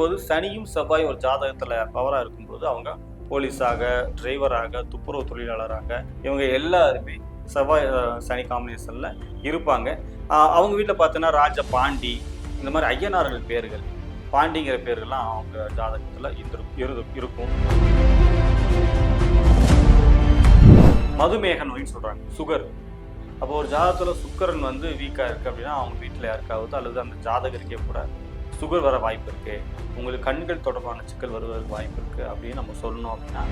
அப்படிங்கும்போது சனியும் செவ்வாய் ஒரு ஜாதகத்தில் பவராக இருக்கும்போது அவங்க போலீஸாக டிரைவராக துப்புரவு தொழிலாளராக இவங்க எல்லாருமே செவ்வாய் சனி காம்பினேஷனில் இருப்பாங்க. அவங்க வீட்டில் பார்த்தோன்னா ராஜ பாண்டி இந்த மாதிரி ஐயனார்கள் பேர்கள் பாண்டிங்கிற பேர்கள்லாம் அவங்க ஜாதகத்தில் இருந்து இரு இருக்கும். மதுமேக நோயின்னு சொல்கிறாங்க சுகர். அப்போ ஒரு ஜாதகத்தில் சுக்கரன் வந்து வீக்காக இருக்குது அப்படின்னா அவங்க வீட்டில் யாருக்காவது அல்லது அந்த ஜாதகருக்கே கூட சுகர் வர வாய்ப்பு இருக்கு உங்களுக்கு கண்கள் தொடர்பான சிக்கல் வருவதற்கு வாய்ப்பு இருக்கு அப்படின்னு நம்ம சொல்லணும் அப்படின்னா.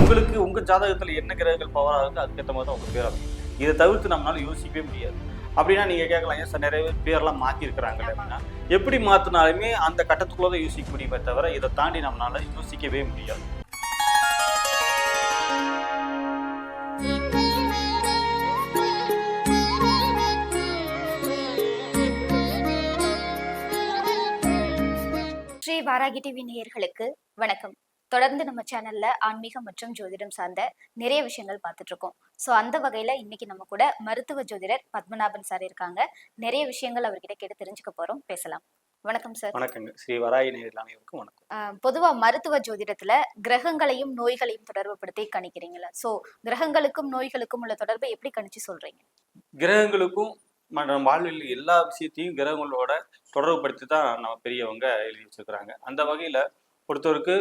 உங்களுக்கு உங்க ஜாதகத்துல என்ன கிரகங்கள் பவர் ஆகுது அதுக்கேற்ற மாதிரி தான் உங்க பேர் அமையும். இதை தவிர்த்து நம்மளால யோசிக்கவே முடியாது. அப்படின்னா நீங்க கேட்கலாம் ஏன் சார் நிறைய பேர் பேர்லாம் மாத்தி இருக்கிறாங்க அப்படின்னா எப்படி மாத்தினாலுமே அந்த கட்டத்துக்குள்ள தான் யோசிக்க முடியுமே தவிர இதை தாண்டி நம்மளால யோசிக்கவே முடியாது. வாராகி டிவி நேயர்களுக்கு வணக்கம். தொடர்ந்து நம்ம சேனல்ல ஆன்மீகம் மற்றும் ஜோதிடம் சார்ந்த நிறைய விஷயங்கள் பார்த்துட்டு இருக்கோம் ஸோ அந்த வகையில இன்னைக்கு நம்ம கூட மருத்துவ ஜோதிடர் பத்மநாபன் சார் இருக்காங்க. நிறைய விஷயங்கள் அவர்கிட்ட கேட்டு தெரிஞ்சுக்க போறோம். பேசலாம். வணக்கம் சார் வணக்கங்க. ஸ்ரீ நேரில் அனைவருக்கும் வணக்கம். பொதுவா மருத்துவ ஜோதிடத்துல கிரகங்களையும் நோய்களையும் தொடர்புபடுத்தி கணிக்கிறீங்களா சோ கிரகங்களுக்கும் நோய்களுக்கும் உள்ள தொடர்பை எப்படி கணிச்சு சொல்றீங்க? கிரகங்களுக்கும் மற்ற வாழ்வில் எல்லா விஷயத்தையும் கிரகங்களோட தொடர்புபடுத்தி தான் நம்ம பெரியவங்க எழுதி வச்சிருக்கிறாங்க. அந்த வகையில் ஒருத்தருக்கு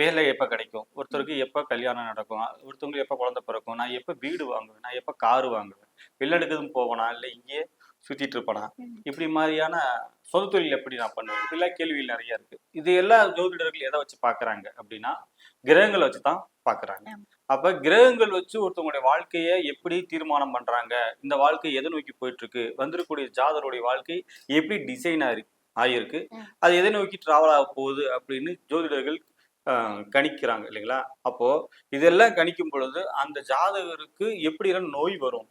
வேலை எப்போ கிடைக்கும்? ஒருத்தருக்கு எப்போ கல்யாணம் நடக்கும்? ஒருத்தவங்களுக்கு எப்போ குழந்தை பிறக்கும்? நான் எப்போ வீடு வாங்குவேன்? நான் எப்போ காரு வாங்குவேன்? வெளிநாட்டுக்கு போவேனா? இல்லை இங்கேயே சுற்றிட்டு இருப்பேனா. இப்படி மாதிரியான சொந்த தொழில் எப்படி நான் பண்ணுவேன்? இப்படிலாம் கேள்விகள் நிறைய இருக்கு. இது எல்லா ஜோதிடர்கள் எதை வச்சு பார்க்கறாங்க அப்படின்னா கிரகங்களை வச்சு தான் பார்க்கறாங்க. அப்ப கிரகங்கள் வச்சு ஒருத்தவங்களுடைய வாழ்க்கையை எப்படி தீர்மானம் பண்றாங்க? இந்த வாழ்க்கை எதை நோக்கி போயிட்டு இருக்கு வந்திருக்கக்கூடிய ஜாதருடைய வாழ்க்கை எப்படி டிசைன் ஆகி ஆகியிருக்கு. அது எதை நோக்கி டிராவல் ஆக போகுது அப்படின்னு ஜோதிடர்கள் கணிக்கிறாங்க இல்லைங்களா? அப்போ இதெல்லாம் கணிக்கும் பொழுது அந்த ஜாதகருக்கு எப்படி நோய் வரும்.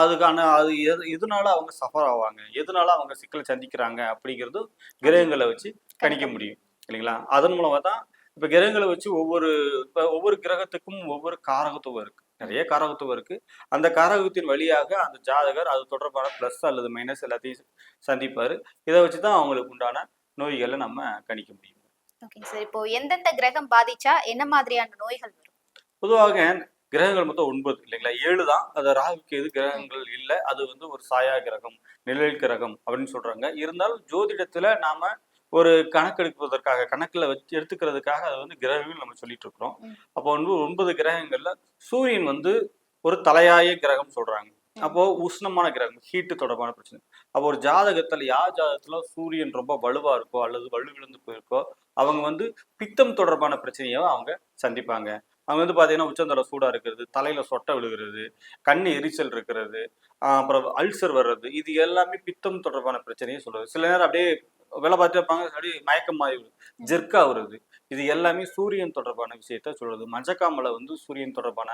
அதுக்கான அது எது எதனால அவங்க சஃபர் ஆவாங்க? எதனால அவங்க சிக்கலை சந்திக்கிறாங்க? அப்படிங்கிறது கிரகங்களை வச்சு கணிக்க முடியும் இல்லைங்களா? அதன் மூலமா தான் இப்ப கிரகங்களை வச்சு ஒவ்வொரு இப்ப ஒவ்வொரு கிரகத்துக்கும் ஒவ்வொரு காரகத்துவம் இருக்கு. நிறைய காரகத்துவம் இருக்கு. அந்த காரகத்தின் வழியாக அந்த ஜாதகர் அது தொடர்பான ப்ளஸ் அல்லது மைனஸ் எல்லாத்தையும் சந்திப்பாரு. இதை வச்சு தான் அவங்களுக்கு உண்டான நோய்களை நம்ம கணிக்க முடியும். ஓகேங்க சார் இப்போ எந்தெந்த கிரகம் பாதிச்சா என்ன மாதிரியான நோய்கள் வரும்? பொதுவாக கிரகங்கள் மொத்தம் ஒன்பது இல்லைங்களா? ஏழு தான். அது ராகுக்கு எது கிரகங்கள் இல்லை. அது வந்து ஒரு சாயா கிரகம் நிழல் கிரகம் அப்படின்னு சொல்றாங்க. இருந்தாலும் ஜோதிடத்துல நாம ஒரு கணக்கெடுப்பதற்காக கணக்குல வச்சு எடுத்துக்கிறதுக்காக அது வந்து கிரகங்கள் நம்ம சொல்லிட்டு இருக்கிறோம். அப்போ வந்து ஒன்பது கிரகங்கள்ல சூரியன் வந்து ஒரு தலையாய கிரகம் சொல்றாங்க. அப்போ உஷ்ணமான கிரகம் ஹீட்டு தொடர்பான பிரச்சனை அப்போ ஒரு ஜாதகத்துல யார் ஜாதகத்துல சூரியன் ரொம்ப வலுவா இருக்கோ அல்லது வலு விழுந்து போயிருக்கோ அவங்க வந்து பித்தம் தொடர்பான பிரச்சனையை அவங்க சந்திப்பாங்க அங்கே வந்து பார்த்தீங்கன்னா உச்சந்தலை சூடாக இருக்கிறது தலையில் சொட்டை விழுகிறது கண் எரிச்சல் இருக்கிறது அப்புறம் அல்சர் வர்றது இது எல்லாமே பித்தம் தொடர்பான பிரச்சனையை சொல்றது. சில நேரம் அப்படியே வேலை பார்த்துட்டு இருப்பாங்க அப்படியே மயக்கம் மாதிரி ஜெர்க்கா வருது. இது எல்லாமே சூரியன் தொடர்பான விஷயத்த சொல்லுது. மஞ்சக்காமலை வந்து சூரியன் தொடர்பான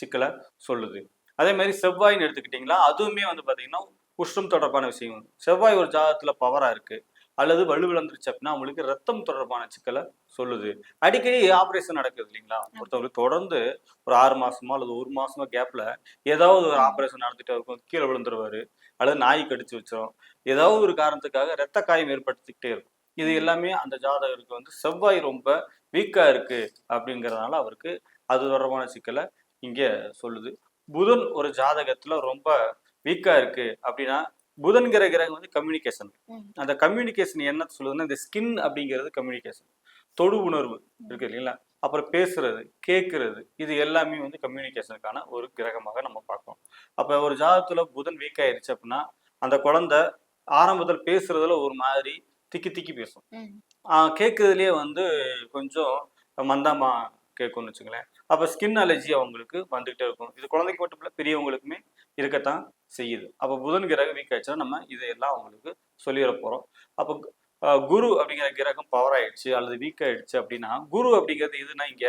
சிக்கலை சொல்லுது. அதே மாதிரி செவ்வாய்ன்னு எடுத்துக்கிட்டிங்களா அதுவுமே வந்து பார்த்தீங்கன்னா உஷ்ணம் தொடர்பான விஷயம். செவ்வாய் ஒரு ஜாதகத்தில் பவராக இருக்கு. அல்லது வலுவிழந்துருச்சு அப்படின்னா அவங்களுக்கு ரத்தம் தொடர்பான சிக்கலை சொல்லுது. அடிக்கடி ஆப்ரேஷன் நடக்குது இல்லைங்களா? ஒருத்தவங்களுக்கு தொடர்ந்து ஒரு ஆறு மாசமோ அல்லது ஒரு மாசமோ கேப்ல ஏதாவது ஒரு ஆப்ரேஷன் நடந்துட்டே இருக்கும். கீழே விழுந்துருவாரு. அல்லது நாய் கடிச்சு வச்சிரும். ஏதாவது ஒரு காரணத்துக்காக ரத்த காயம் ஏற்படுத்திக்கிட்டே இருக்கும். இது எல்லாமே அந்த ஜாதகருக்கு வந்து செவ்வாய் ரொம்ப வீக்கா இருக்கு அப்படிங்கறதுனால அவருக்கு அது தொடர்பான சிக்கலை இங்க சொல்லுது. புதன் ஒரு ஜாதகத்துல ரொம்ப வீக்கா இருக்கு அப்படின்னா புதன்கிற கிரகம் வந்து கம்யூனிகேஷன். அந்த கம்யூனிகேஷன் என்ன சொல்லுதுன்னா இந்த ஸ்கின் அப்படிங்கிறது கம்யூனிகேஷன் தொடு உணர்வு இருக்கு இல்லைங்களா? அப்புறம் பேசுறது கேட்கறது இது எல்லாமே வந்து கம்யூனிகேஷனுக்கான ஒரு கிரகமாக நம்ம பார்க்கணும் அப்ப ஒரு ஜாதகத்துல புதன் வீக் ஆயிருச்சு அப்படின்னா அந்த குழந்தை ஆரம்பத்தில் பேசுறதுல ஒரு மாதிரி திக்கி திக்கி பேசும். கேட்கறதுலயே வந்து கொஞ்சம் மந்தமா கேட்கும்னு வச்சுங்களேன் அப்ப ஸ்கின் அலர்ஜி அவங்களுக்கு வந்துகிட்டே இருக்கும். இது குழந்தைக்கு மட்டும் இல்ல பெரியவங்களுக்குமே இருக்கத்தான் செய்யுது. அப்ப புதன் கிரகம் வீக் ஆயிடுச்சுன்னா நம்ம இதையெல்லாம் அவங்களுக்கு சொல்லிட போறோம். அப்போ குரு அப்படிங்கிற கிரகம் பவர் ஆயிடுச்சு அல்லது வீக் ஆயிடுச்சு அப்படின்னா குரு அப்படிங்கிறது எதுனா இங்க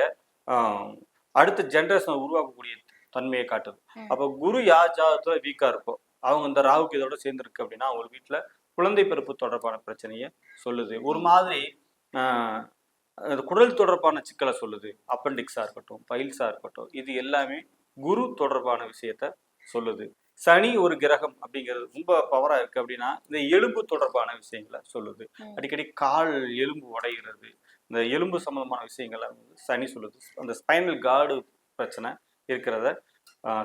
அடுத்த ஜென்ரேஷனை உருவாக்கக்கூடிய தன்மையை காட்டுது. அப்ப குரு யார் ஜாதகத்துல வீக்கா இருக்கோ அவங்க இந்த ராகுக்கு இதோட சேர்ந்துருக்கு அப்படின்னா அவங்க வீட்டுல குழந்தை பிறப்பு தொடர்பான பிரச்சனையை சொல்லுது. ஒரு மாதிரி அது குடல் தொடர்பான சிக்கலை சொல்லுது. அப்பெண்டிக்ஸா இருக்கட்டும் பைல்ஸா இருக்கட்டும் இது எல்லாமே குரு தொடர்பான விஷயத்த சொல்லுது. சனி ஒரு கிரகம் அப்படிங்கிறது ரொம்ப பவரா இருக்கு அப்படின்னா இந்த எலும்பு தொடர்பான விஷயங்களை சொல்லுது. அடிக்கடி கால் எலும்பு உடைகிறது இந்த எலும்பு சம்பந்தமான விஷயங்களை சனி சொல்லுது. அந்த ஸ்பைனல் கார்டு பிரச்சனை இருக்கிறத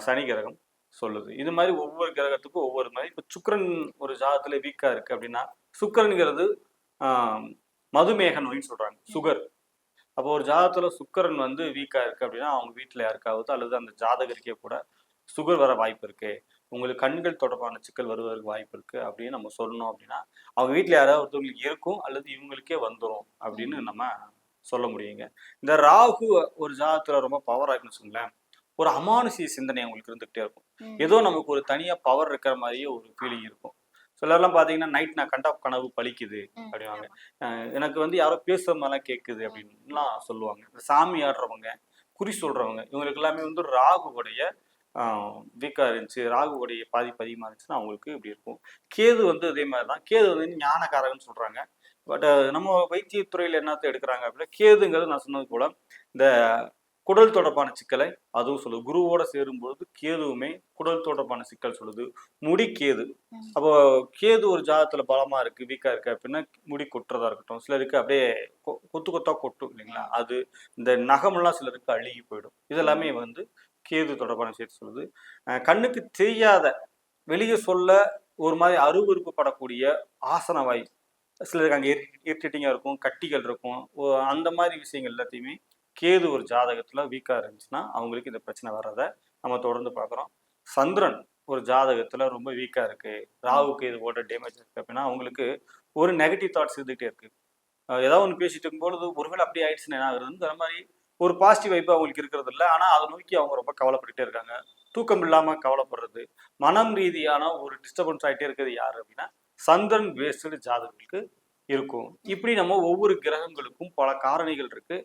சனி கிரகம் சொல்லுது. இது மாதிரி ஒவ்வொரு கிரகத்துக்கும் ஒவ்வொரு மாதிரி. இப்போ சுக்கிரன் ஒரு ஜாதத்துல வீக்கா இருக்கு அப்படின்னா சுக்கிரன்கிறது ஆஹ், மதுமேக நோயின்னு சொல்றாங்க சுகர். அப்போ ஒரு ஜாதகத்துல சுக்கிரன் வந்து வீக்கா இருக்கு அப்படின்னா அவங்க வீட்டுல யாருக்காவது அல்லது அந்த ஜாதகருக்கே கூட சுகர் வர வாய்ப்பு இருக்கு. உங்களுக்கு கண்கள் தொடர்பான சிக்கல் வருவதற்கு வாய்ப்பு இருக்கு அப்படின்னு நம்ம சொல்லணும் அப்படின்னா அவங்க வீட்டுல யாராவது ஒருத்தவங்களுக்கு இருக்கும் அல்லது இவங்களுக்கே வந்துரும் அப்படின்னு நம்ம சொல்ல முடியுங்க. இந்த ராகு ஒரு ஜாதகத்துல ரொம்ப பவர் ஆகுன்னு வச்சுங்களேன் ஒரு அமானுஷிய சிந்தனை அவங்களுக்கு இருந்துகிட்டே இருக்கும். ஏதோ நமக்கு ஒரு தனியா பவர் இருக்கிற மாதிரியே ஒரு ஃபீலிங் இருக்கும். சிலர்லாம் பாத்தீங்கன்னா நைட் நான் கண்ட கனவு பலிக்குது ம், அப்படிவாங்க எனக்கு வந்து யாரோ பேசுற மாதிரிலாம் கேட்குது அப்படின்லாம் சொல்லுவாங்க. இந்த சாமி ஆடுறவங்க குறி சொல்றவங்க இவங்களுக்கு எல்லாமே வந்து ராகுவுடைய வீக்கா இருந்துச்சு. ராகுவுடைய பாதிப்பு அதிகமா இருந்துச்சுன்னா அவங்களுக்கு இப்படி இருக்கும். கேது வந்து அதே மாதிரி தான் கேது வந்து ஞானக்காரகன்னு சொல்றாங்க. பட் நம்ம வைத்தியத்துறையில என்னத்த எடுக்கிறாங்க அப்படின்னா கேதுங்கிறது நான் சொன்னது போல இந்த குடல் தொடர்பான சிக்கலை அதுவும் சொல்லுது. குருவோட சேரும்பொழுது கேதுவுமே குடல் தொடர்பான சிக்கல் சொல்லுது. முடி கேது. அப்போ கேது ஒரு ஜாதத்துல பலமா இருக்கு வீக்கா இருக்கு அப்படின்னா முடி கொட்டுறதா இருக்கட்டும். சிலருக்கு அப்படியே கொத்து கொத்தா கொட்டும் இல்லைங்களா? அது இந்த நகமெல்லாம் சிலருக்கு அழுகி போயிடும். இதெல்லாமே வந்து கேது தொடர்பான விஷயத்தை சொல்லுது. கண்ணுக்கு தெரியாத வெளியே சொல்ல ஒரு மாதிரி அருவருப்பு படக்கூடிய ஆசன வாய். சிலருக்கு அங்கே இரிட்டேட்டிங்காக இருக்கும் கட்டிகள் இருக்கும். அந்த மாதிரி விஷயங்கள் எல்லாத்தையுமே கேது ஒரு ஜாதகத்துல வீக்கா இருந்துச்சுன்னா அவங்களுக்கு இந்த பிரச்சனை வர்றதை நம்ம தொடர்ந்து பார்க்குறோம். சந்திரன் ஒரு ஜாதகத்துல ரொம்ப வீக்கா இருக்கு. ராகுக்கு இது போட்ட டேமேஜ் இருக்கு அப்படின்னா அவங்களுக்கு ஒரு நெகட்டிவ் தாட்ஸ் இருந்துகிட்டே இருக்கு. ஏதாவது ஒன்று பேசிட்டு இருக்கும்பொழுது ஒருவேளை அப்படி ஆயிடுச்சுன்னா என்ன ஆகுதுங்கிற மாதிரி ஒரு பாசிட்டிவ் வைப்பு அவங்களுக்கு இருக்கிறது இல்லை. ஆனால் அதை நோக்கி அவங்க ரொம்ப கவலைப்பட்டுட்டே இருக்காங்க. தூக்கம் இல்லாம கவலைப்படுறது மனம் ரீதியான ஒரு டிஸ்டர்பன்ஸ் ஆகிட்டே இருக்கிறது யாரு அப்படின்னா சந்திரன் பேஸ்டு ஜாதகங்களுக்கு இருக்கும். இப்படி நம்ம ஒவ்வொரு கிரகங்களுக்கும் பல காரணிகள் இருக்கு.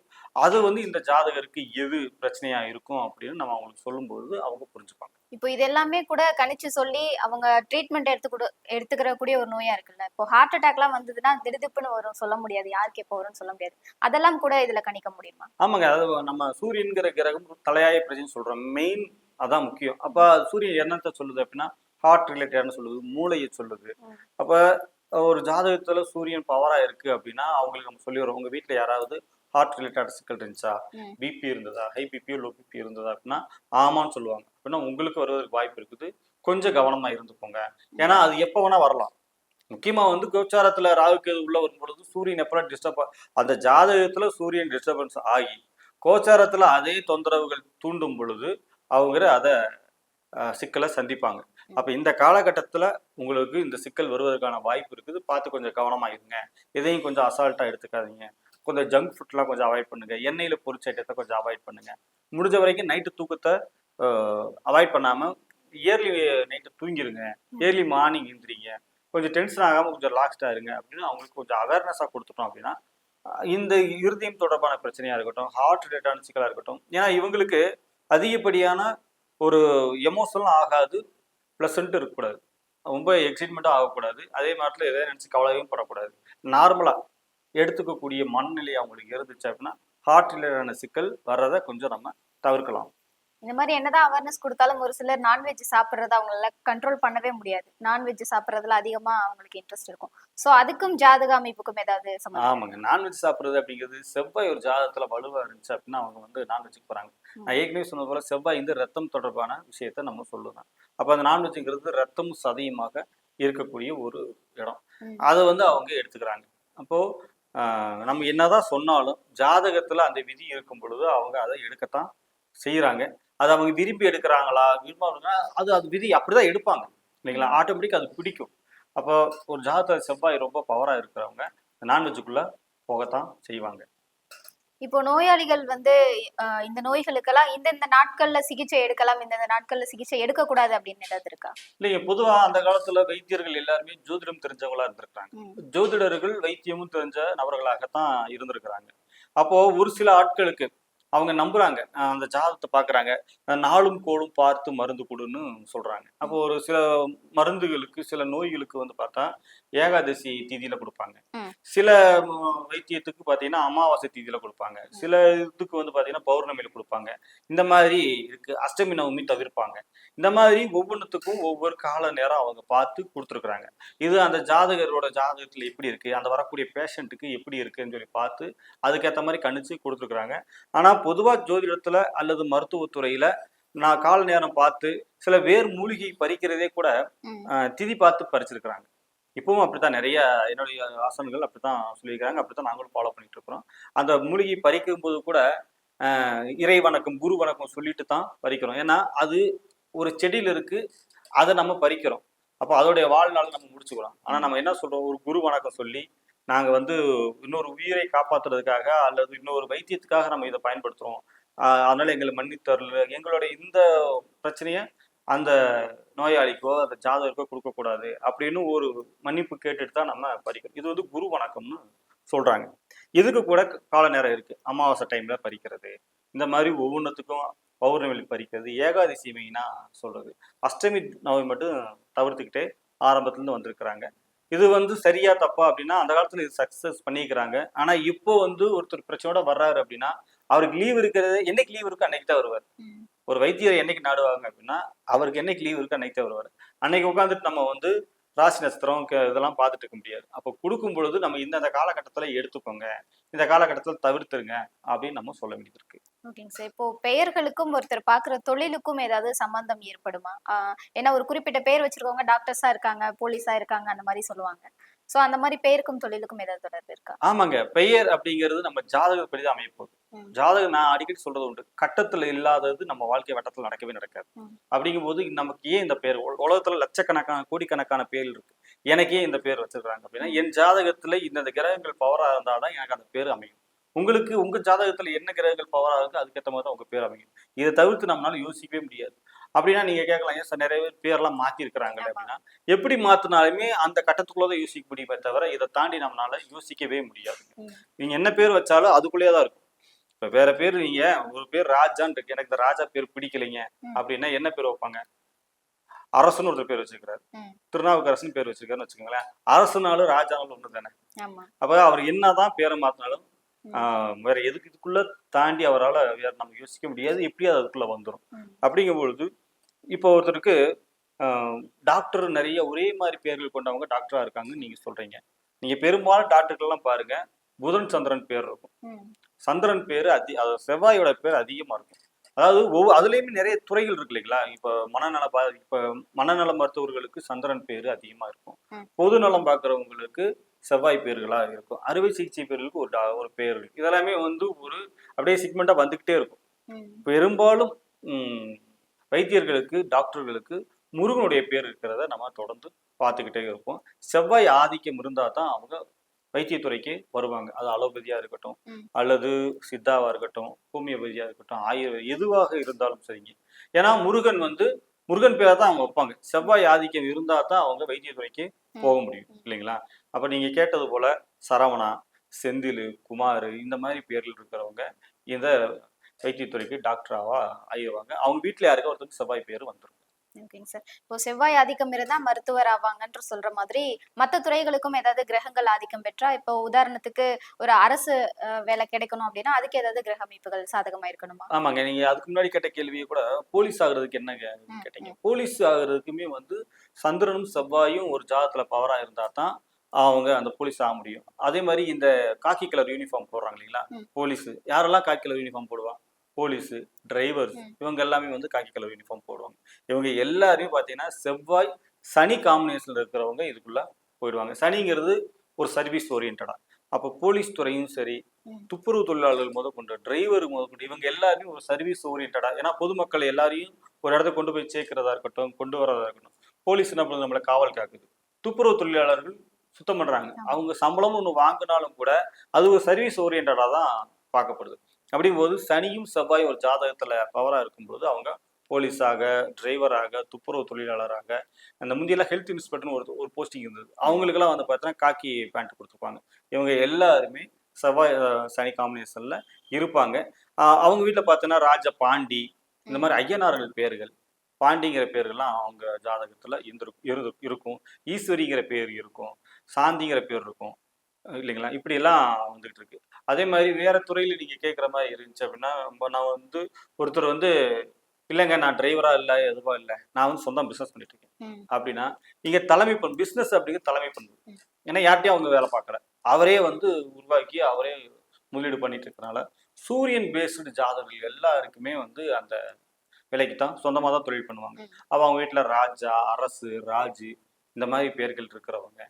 அது வந்து இந்த ஜாதகருக்கு எது பிரச்சனையா இருக்கும் அப்படின்னு நம்ம அவங்களுக்கு சொல்லும்போது அவங்க புரிஞ்சுப்பாங்க. இப்போ இது எல்லாமே கூட கணிச்சு சொல்லி அவங்க ட்ரீட்மெண்ட் எடுத்துக்கூட எடுத்துக்கிற கூடிய ஒரு நோயா இருக்குல்ல. இப்போ ஹார்ட் அட்டாக்லாம் வந்ததுன்னா திடுதிப்புன்னு வரும் சொல்ல முடியாது. யாருக்கு எப்போ வரும்னு சொல்ல முடியாது. அதெல்லாம் கூட இதுல கணிக்க முடியுமா? ஆமாங்க. அதாவது நம்ம சூரியன்கிற கிரகம் தலையாய பிரச்சனை சொல்றோம் மெயின் அதான் முக்கியம். அப்ப சூரியன் என்னத்தை சொல்லுது அப்படின்னா ஹார்ட் ரிலேட்டட்னு சொல்லுது மூளையை சொல்லுது. அப்ப ஒரு ஜாதகத்துல சூரியன் பவரா இருக்கு அப்படின்னா அவங்களுக்கு நம்ம சொல்லி வரோம். உங்க வீட்டுல யாராவது ஹார்ட் ரிலேட்டட் சிக்கல் இருந்துச்சா. பிபி இருந்ததா ஹை பிபி லோ பிபி இருந்ததா அப்படின்னா ஆமான்னு சொல்லுவாங்க. அப்படின்னா உங்களுக்கு வருவதற்கு வாய்ப்பு இருக்குது. கொஞ்சம் கவனமா இருந்துக்கோங்க. ஏன்னா அது எப்போ வேணா வரலாம். முக்கியமா வந்து கோச்சாரத்துல ராகு கேது உள்ள வரும் பொழுது சூரியன் எப்பெல்லாம் டிஸ்டர்ப் அந்த ஜாதகத்துல சூரியன் டிஸ்டர்பன்ஸ் ஆகி கோச்சாரத்துல அதே தொந்தரவுகள் தூண்டும் பொழுது அவங்க அதை சிக்கலை சந்திப்பாங்க. அப்ப இந்த காலகட்டத்துல உங்களுக்கு இந்த சிக்கல் வருவதற்கான வாய்ப்பு இருக்குது. பார்த்து கொஞ்சம் கவனமா இருங்க. எதையும் கொஞ்சம் அசால்ட்டா எடுத்துக்காதீங்க. கொஞ்சம் ஜங்க் ஃபுட்லாம் கொஞ்சம் அவாய்ட் பண்ணுங்க. எண்ணெயில பொரிச்ச ஐட்டத்தை கொஞ்சம் அவாய்ட் பண்ணுங்க. முடிஞ்ச வரைக்கும் நைட்டு தூக்கத்தை அவாய்ட் பண்ணாம இயர்லி நைட்டு தூங்கிருங்க. இயர்லி மார்னிங் எந்திரிங்க. கொஞ்சம் டென்ஷன் ஆகாம கொஞ்சம் ரிலாக்ஸ்டா இருங்க அப்படின்னு அவங்களுக்கு கொஞ்சம் அவேர்னஸா கொடுத்துட்டோம் அப்படின்னா இந்த இருதயம் தொடர்பான பிரச்சனையா இருக்கட்டும் ஹார்ட் ரிலேட்டான சிக்கலா இருக்கட்டும். ஏன்னா இவங்களுக்கு அதிகப்படியான ஒரு எமோஷனலும் ஆகாது. ப்ளசன்ட் இருக்கக்கூடாது. ரொம்ப எக்ஸைட்மெண்ட்டும் ஆகக்கூடாது. அதே மாதிரி எதை நினச்சி கவலையும் படக்கூடாது. நார்மலாக எடுத்துக்கக்கூடிய மனநிலை அவங்களுக்கு இருந்துச்சு அப்படின்னா ஹார்ட் ரிலேட்டான சிக்கல் வர்றதை கொஞ்சம் நம்ம தவிர்க்கலாம். இந்த மாதிரி என்னதான் அவேர்னஸ் கொடுத்தாலும் ஒரு சிலர் நான்வெஜ் சாப்பிட்றத அவங்களால கண்ட்ரோல் பண்ணவே முடியாது. நான்வெஜ் சாப்பிட்றதுல அதிகமா அவங்களுக்கு இன்ட்ரெஸ்ட் இருக்கும். சோ அதுக்கும் ஜாதக அமைப்புக்கும் ஏதாவது ஆமாங்க. நான்வெஜ் சாப்பிட்றது அப்படிங்கிறது செவ்வாய் ஒரு ஜாதகத்தில் வலுவாக இருந்துச்சு அப்படின்னா அவங்க வந்து நான்வெஜ்ஜுக்கு போகிறாங்க நான் ஏற்கனவே சொன்னது போல செவ்வாய் இந்த ரத்தம் தொடர்பான விஷயத்த நம்ம சொல்லுவேன். அப்போ அந்த நான்வெஜ்ங்கிறது ரத்தம் சதையுமாக இருக்கக்கூடிய ஒரு இடம். அதை வந்து அவங்க எடுத்துக்கிறாங்க. அப்போ நம்ம என்னதான் சொன்னாலும் ஜாதகத்துல அந்த விதி இருக்கும் பொழுது அவங்க அதை எடுக்கத்தான் செய்யறாங்க அதை அவங்க விரும்பி எடுக்கிறாங்களா விரும்பாங்களா அது அது விதி அப்படிதான் எடுப்பாங்க. இல்லைங்களா? ஆட்டோமேட்டிக் அது பிடிக்கும். அப்போ ஒரு ஜாதகத்துல செவ்வாய் ரொம்ப பவரா இருக்கிறவங்க நான்வெஜ்ஜுக்குள்ள போகத்தான் செய்வாங்க. இப்போ நோயாளிகள் வந்து இந்த நோய்களுக்கெல்லாம் இந்தந்த நாட்கள்ல சிகிச்சை எடுக்கலாம் இந்தந்த நாட்கள்ல சிகிச்சை எடுக்கக்கூடாது அப்படின்னு ஏதாவது இருக்கா? இல்லைங்க பொதுவா அந்த காலத்துல வைத்தியர்கள் எல்லாருமே ஜோதிடம் தெரிஞ்சவங்களா இருந்திருக்காங்க. ஜோதிடர்கள் வைத்தியமும் தெரிஞ்ச நபர்களாகத்தான் இருந்திருக்கிறாங்க. அப்போ ஒரு சில ஆட்களுக்கு அவங்க நம்புறாங்க. அந்த ஜாதகத்தை பாக்குறாங்க. நாளும் கோளும் பார்த்து மருந்து கொடுன்னு சொல்றாங்க. அப்போ ஒரு சில மருந்துகளுக்கு சில நோய்களுக்கு வந்து பார்த்தா ஏகாதசி திதியில கொடுப்பாங்க. சில வைத்தியத்துக்கு பாத்தீங்கன்னா அமாவாசை திதியில கொடுப்பாங்க. சில இதுக்கு வந்து பாத்தீங்கன்னா பௌர்ணமியில கொடுப்பாங்க. இந்த மாதிரி இருக்கு. அஷ்டமி நவமி தவிர்ப்பாங்க. இந்த மாதிரி ஒவ்வொன்றுத்துக்கும் ஒவ்வொரு கால நேரம் அவங்க பார்த்து கொடுத்துருக்குறாங்க. இது அந்த ஜாதகரோட ஜாதகத்துல எப்படி இருக்கு? அந்த வரக்கூடிய பேஷண்ட்டுக்கு எப்படி இருக்குன்னு சொல்லி பார்த்து அதுக்கேற்ற மாதிரி கணிச்சு கொடுத்துருக்குறாங்க. ஆனா பொதுவா ஜோதிடத்துல அல்லது மருத்துவத்துறையில நான் கால நேரம் பார்த்து சில வேர் மூலிகை பறிக்கிறதே கூட திதி பார்த்து பறிச்சிருக்கிறாங்க. இப்பவும் அப்படித்தான். நிறைய என்னுடைய ஆசனங்கள் அப்படித்தான் சொல்லியிருக்காங்க அப்படித்தான் நாங்களும் ஃபாலோ பண்ணிட்டு இருக்கிறோம். அந்த மூலிகை பறிக்கும் போது கூட இறை வணக்கம் குரு வணக்கம் சொல்லிட்டு தான் பறிக்கிறோம். ஏன்னா அது ஒரு செடியில் இருக்கு. அதை நம்ம பறிக்கிறோம். அப்போ அதோடைய வாழ்நாள் நம்ம முடிச்சுக்கிறோம். ஆனா நம்ம என்ன சொல்றோம்? ஒரு குரு வணக்கம் சொல்லி நாங்க வந்து இன்னொரு உயிரை காப்பாத்துறதுக்காக அல்லது இன்னொரு வைத்தியத்துக்காக நம்ம இதை பயன்படுத்துறோம். அதனால எங்களை மன்னித்தரல. எங்களுடைய இந்த பிரச்சனையை அந்த நோயாளிக்கோ அந்த ஜாதகருக்கோ கொடுக்கக்கூடாது அப்படின்னு ஒரு மன்னிப்பு கேட்டுட்டு தான் நம்ம பறிக்கிறோம் இது வந்து குரு வணக்கம்னு சொல்றாங்க. இதுக்கு கூட கால நேரம் இருக்கு. அமாவாசை டைம்ல பறிக்கிறது. இந்த மாதிரி ஒவ்வொன்றத்துக்கும் பௌர்ணமி பறிக்கிறது. ஏகாதசி மெயினா சொல்றது. அஷ்டமி நோய் மட்டும் தவிர்த்துக்கிட்டே ஆரம்பத்துல இருந்து வந்திருக்கிறாங்க. இது வந்து சரியா தப்பா அப்படின்னா அந்த காலத்துல இது சக்சஸ் பண்ணிக்கிறாங்க. ஆனா இப்போ வந்து ஒருத்தர் பிரச்சனையோட வர்றாரு அப்படின்னா அவருக்கு லீவ் இருக்கிறது என்னைக்கு லீவ் இருக்கோ அன்னைக்கு தான் வருவார் ஒரு வைத்தியர் என்னைக்கு நாடுவாங்க அப்படின்னா அவருக்கு என்னைக்கு லீவ் இருக்கு அன்னைக்கு வருவார். அன்னைக்கு உட்காந்துட்டு நம்ம வந்து ராசி நட்சத்திரம் இதெல்லாம் பார்த்துட்டு இருக்க முடியாது. அப்போ கொடுக்கும் பொழுது நம்ம இந்தந்த காலகட்டத்தில் எடுத்துக்கோங்க. இந்த காலகட்டத்தில் தவிர்த்துருங்க அப்படின்னு நம்ம சொல்ல வேண்டியது இருக்கு. ஓகேங்க சார். இப்போ பெயர்களுக்கும் ஒருத்தர் பாக்குற தொழிலுக்கும் ஏதாவது சம்பந்தம் ஏற்படுமா? ஆஹ் ஏன்னா ஒரு குறிப்பிட்ட பெயர் வச்சிருக்கவங்க டாக்டர்ஸா இருக்காங்க போலீஸா இருக்காங்க அந்த மாதிரி சொல்லுவாங்க. சோ அந்த மாதிரி பெயருக்கும் தொழிலுக்கும் ஏதாவது தொடர்பு இருக்கா? ஆமாங்க. பெயர் அப்படிங்கிறது நம்ம ஜாதகப்படி தான் அமைய போகுது. ம். ஜாதகம் நான் அடிக்கடி சொல்றது உண்டு. கட்டத்துல இல்லாதது நம்ம வாழ்க்கை வட்டத்துல நடக்கவே நடக்காது. ம். அப்படிங்கும்போது நமக்கு ஏன் இந்த பேர் உல- உலகத்துல லட்சக்கணக்கான கோடிக்கணக்கான பேர் இருக்கு. எனக்கே இந்த பேர் வச்சிருக்காங்க அப்படின்னா என் ஜாதகத்துல இந்த கிரகங்கள் பவரா இருந்தாதான் எனக்கு அந்த பேர் அமையும். உங்களுக்கு உங்க ஜாதகத்துல என்ன கிரகங்கள் பவரா இருக்கு அதுக்கேற்ற மாதிரி தான் உங்க பேர் அமையும். இதை தவிர்த்து நம்மளால யோசிக்கவே முடியாது. அப்படின்னா நீங்க கேட்கலாம் ஏன் சார் நிறைய பேர் பேர்லாம் மாத்தி இருக்கிறாங்க ஆமா. அப்படின்னா எப்படி மாத்தினாலுமே அந்த கட்டத்துக்குள்ளதான் யோசிக்க முடியுமே தவிர இதை தாண்டி நம்மளால யோசிக்கவே முடியாது. நீங்க என்ன பேர் வச்சாலும் அதுக்குள்ளேயே தான் இருக்கும். இப்ப வேற பேர் நீங்க ஒரு பேர் ராஜான்னு இருக்கு எனக்கு இந்த ராஜா பேர் பிடிக்கலைங்க. அப்படின்னா என்ன பேர் வைப்பாங்க? அரசன் ஒருத்தர் பேர் வச்சிருக்காரு. ம். திருநாவுக்கரசன் பேர் வச்சிருக்காருன்னு வச்சுக்கோங்களேன். அரசனாலும் ராஜானாலும் ஒன்று தானே அப்ப அவர் என்னதான் பேரை மாத்தினாலும் வேற எதுக்கு இதுக்குள்ள தாண்டி அவரால் வேற நம்ம யோசிக்க முடியாது. எப்படி அது அதுக்குள்ள வந்துடும். அப்படிங்கும் பொழுது இப்போ ஒருத்தருக்கு ஆஹ், டாக்டர் நிறைய ஒரே மாதிரி பேர்கள் கொண்டவங்க டாக்டரா இருக்காங்கன்னு நீங்க சொல்றீங்க. நீங்க பெரும்பாலும் டாக்டர்கள்லாம் பாருங்க. புதன் சந்திரன் பேர் இருக்கும். சந்திரன் பேர் அதி செவ்வாயோட பேர் அதிகமா இருக்கும். அதாவது ஒவ்வொரு அதுலயுமே நிறைய துறைகள் இருக்கு இல்லைங்களா? இப்ப மனநல பா இப்ப மனநல மருத்துவர்களுக்கு சந்திரன் பேரு அதிகமா இருக்கும். பொது நலம் பார்க்கறவங்களுக்கு செவ்வாய் பேர்களா இருக்கும். அறுவை சிகிச்சை பேர்களுக்கு ஒரு ஒரு பேர் இருக்கு. இதெல்லாமே வந்து ஒரு அப்படியே சிக்மெண்டா வந்துகிட்டே இருக்கும். பெரும்பாலும் வைத்தியர்களுக்கு டாக்டர்களுக்கு முருகனுடைய பேர் இருக்கிறத நம்ம தொடர்ந்து பார்த்துக்கிட்டே இருப்போம். செவ்வாய் ஆதிக்கம் இருந்தால் தான் அவங்க வைத்தியத்துறைக்கு வருவாங்க. அது அலோபதியா இருக்கட்டும். அல்லது சித்தாவா இருக்கட்டும் ஹோமியோபதியா இருக்கட்டும் ஆயுர்வேத எதுவாக இருந்தாலும் சரிங்க. ஏன்னா முருகன் வந்து முருகன் பேரை தான் அவங்க வைப்பாங்க. செவ்வாய் ஆதிக்கம் இருந்தா தான் அவங்க வைத்தியத்துறைக்கு. போக முடியும் இல்லைங்களா? அப்ப நீங்க கேட்டது போல சரவணா செந்தில் குமார் இந்த மாதிரி பேர்கள் இருக்கிறவங்க இந்த வைத்தியத்துறைக்கு டாக்டராவா ஆயிடுவாங்க அவங்க வீட்டில் யாருக்கா ஒருத்தருக்கு செவ்வாய் பேர் வந்துடும் ஓகேங்க சார். இப்போ செவ்வாய் ஆதிக்கம் இருந்தா மருத்துவர் ஆவாங்கன்ற சொல்ற மாதிரி மத்த துறைகளுக்கும் ஏதாவது கிரகங்கள் ஆதிக்கம் பெற்றா இப்போ உதாரணத்துக்கு ஒரு அரசு வேலை கிடைக்கணும் அப்படின்னா அதுக்கு ஏதாவது கிரக அமைப்புகள் சாதகமா இருக்கணுமா? ஆமாங்க. நீங்க அதுக்கு முன்னாடி கேட்ட கேள்வியை கூட போலீஸ் ஆகுறதுக்கு என்னங்க கேட்டீங்க? போலீஸ் ஆகுறதுக்குமே வந்து சந்திரனும் செவ்வாயும் ஒரு ஜாதத்துல பவரா இருந்தா தான் அவங்க அந்த போலீஸ் ஆக முடியும். அதே மாதிரி இந்த காக்கி கலர் யூனிஃபார்ம் போடுறாங்க இல்லைங்களா. போலீஸ். யாரெல்லாம் காக்கி கலர் யூனிஃபார்ம் போடுவா? Police drivers. இவங்க எல்லாமே வந்து காக்கி கலர் யூனிஃபார்ம் போடுவாங்க. இவங்க எல்லாரையும் பார்த்தீங்கன்னா செவ்வாய் சனி காம்பினேஷன்ல இருக்கிறவங்க இதுக்குள்ள போயிடுவாங்க. சனிங்கிறது ஒரு சர்வீஸ் ஓரியன்டா அப்போ போலீஸ் துறையும் சரி. துப்புரவு தொழிலாளர்கள் முதற்கொண்டு டிரைவர் முதற்கொண்டு இவங்க எல்லாருமே ஒரு சர்வீஸ் ஓரியன்டா ஏன்னா பொதுமக்கள் எல்லாரையும் ஒரு இடத்த கொண்டு போய் சேர்க்கிறதா இருக்கட்டும் கொண்டு வரதா இருக்கட்டும் போலீஸ் என்ன பண்ணுது? நம்மளை காவல் காக்குது. துப்புரவு தொழிலாளர்கள் சுத்தம் பண்றாங்க. அவங்க சம்பளம் ஒன்று வாங்கினாலும் கூட அது ஒரு சர்வீஸ் ஓரியன்டா தான் பார்க்கப்படுது. அப்படிங்கும்போது சனியும் செவ்வாயும் ஒரு ஜாதகத்தில் பவராக இருக்கும்போது அவங்க போலீஸாக டிரைவராக துப்புரவு தொழிலாளராக அந்த முந்தியெல்லாம் ஹெல்த் இன்ஸ்பெக்டர்னு ஒரு ஒரு போஸ்டிங் இருந்தது. அவங்களுக்கெல்லாம் வந்து பார்த்தீங்கன்னா காக்கி பேண்ட் கொடுத்துருப்பாங்க இவங்க எல்லாருமே செவ்வாய் சனி காம்பினேஷனில் இருப்பாங்க. அவங்க வீட்டில் பார்த்தீங்கன்னா ராஜ பாண்டி இந்த மாதிரி ஐயனார்கள் பேர்கள் பாண்டிங்கிற பேர்கள்லாம் அவங்க ஜாதகத்தில் இருந்திருக்கும் இருந்து இருக்கும். ஈஸ்வரிங்கிற பேர் இருக்கும். சாந்திங்கிற பேர் இருக்கும். இல்லைங்களா? இப்படி எல்லாம் வந்துகிட்டு இருக்கு அதே மாதிரி வேற துறையில நீங்க கேட்குற மாதிரி இருந்துச்சு அப்படின்னா நம்ம நான் வந்து ஒருத்தர் வந்து இல்லைங்க நான் டிரைவரா இல்லை எதுவா இல்லை. நான் வந்து சொந்தம் பிசினஸ் பண்ணிட்டு இருக்கேன். அப்படின்னா இங்க தலைமை பண்பு பிசினஸ் அப்படிங்கிற தலைமை பண்பு. ஏன்னா யார்ட்டையும் அவங்க வேலை பார்க்கல. அவரே வந்து உருவாக்கி அவரே முதலீடு பண்ணிட்டு இருக்கறனால சூரியன் பேஸ்டு ஜாதகர்கள் எல்லாருக்குமே வந்து அந்த விலைக்கு தான் சொந்தமாக தான் தொழில் பண்ணுவாங்க. அப்போ அவங்க வீட்டில் ராஜா அரசு ராஜு இந்த மாதிரி பேர்கள் இருக்கிறவங்க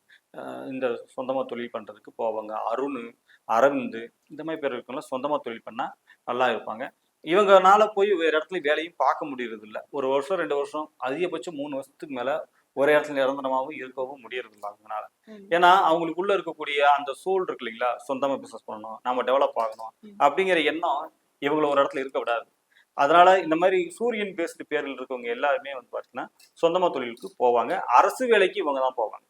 இந்த சொந்தமாக தொழில் பண்ணுறதுக்கு போவாங்க அருண் அரவிந்த் இந்த மாதிரி பேர் இருக்கவங்களாம் சொந்தமாக தொழில் பண்ணால் நல்லா இருப்பாங்க. இவங்கனால போய் வேறு இடத்துல வேலையும் பார்க்க முடியறது இல்ல ஒரு வருஷம் ரெண்டு வருஷம் அதிகபட்சம் மூணு வருஷத்துக்கு மேலே ஒரு இடத்துல நிரந்தரமாகவும் இருக்கவும் முடியறது இல்லை அவங்கனால. ம். ஏன்னா அவங்களுக்குள்ள இருக்கக்கூடிய அந்த சூழ் இருக்கு இல்லைங்களா? சொந்தமா பிசினஸ் பண்ணணும் நம்ம டெவலப் ஆகணும். அப்படிங்கிற எண்ணம் இவங்களை ஒரு இடத்துல இருக்க விடாது. அதனால இந்த மாதிரி சூரியன் பேஸ்டு பேரில் இருக்கவங்க எல்லாருமே வந்து பார்த்தீங்கன்னா சொந்தமா தொழிலுக்கு போவாங்க. அரசு வேலைக்கு இவங்க தான் போவாங்க.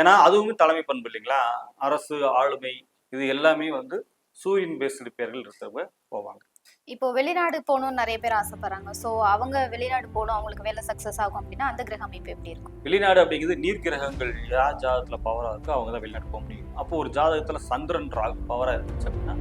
ஏன்னா அதுவுமே தலைமை பண்பு இல்லைங்களா? அரசு ஆளுமை இது எல்லாமே வந்து சூரியன் பேஸ்டு பேர்கள் இருக்கிறவங்க போவாங்க. இப்போ வெளிநாடு போகணும்னு நிறைய பேர் ஆசைப்படுறாங்க. ஸோ அவங்க வெளிநாடு போகணும் அவங்களுக்கு வேலை சக்ஸஸ் ஆகும் அப்படின்னா அந்த கிரக அமைப்பு எப்படி இருக்கும்? வெளிநாடு அப்படிங்கிறது நீர் கிரகங்கள் யார் ஜாதகத்துல பவரா இருக்கோ அவங்க தான் வெளிநாட்டு போக முடியும். அப்போ ஒரு ஜாதகத்துல சந்திரன் ராகு பவரா இருந்துச்சு அப்படின்னா